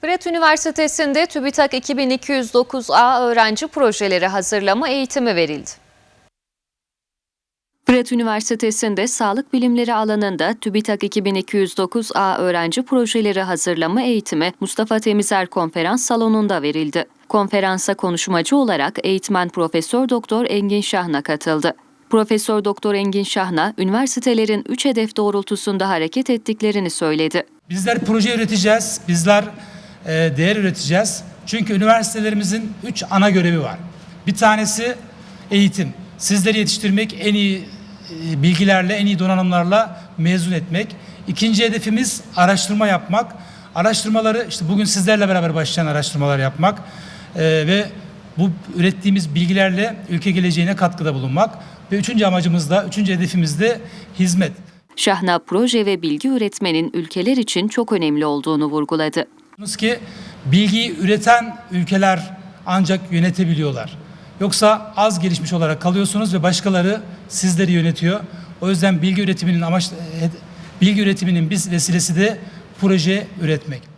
Fırat Üniversitesi'nde TÜBİTAK 2209A öğrenci projeleri hazırlama eğitimi verildi. Fırat Üniversitesi'nde sağlık bilimleri alanında TÜBİTAK 2209A öğrenci projeleri hazırlama eğitimi Mustafa Temizer konferans salonunda verildi. Konferansa konuşmacı olarak eğitmen Profesör Doktor Engin Şahna katıldı. Profesör Doktor Engin Şahna, üniversitelerin 3 hedef doğrultusunda hareket ettiklerini söyledi. Bizler proje üreteceğiz, bizler e, değer üreteceğiz. Çünkü üniversitelerimizin üç ana görevi var. Bir tanesi eğitim. Sizleri yetiştirmek, en iyi e, bilgilerle, en iyi donanımlarla mezun etmek. İkinci hedefimiz araştırma yapmak. Araştırmaları işte bugün sizlerle beraber başlayan araştırmalar yapmak e, ve bu ürettiğimiz bilgilerle ülke geleceğine katkıda bulunmak. Ve üçüncü amacımız da, üçüncü hedefimiz de hizmet. Şahna proje ve bilgi üretmenin ülkeler için çok önemli olduğunu vurguladı. Ki bilgiyi üreten ülkeler ancak yönetebiliyorlar. Yoksa az gelişmiş olarak kalıyorsunuz ve başkaları sizleri yönetiyor. O yüzden bilgi üretiminin amaç bilgi üretiminin biz vesilesi de proje üretmek.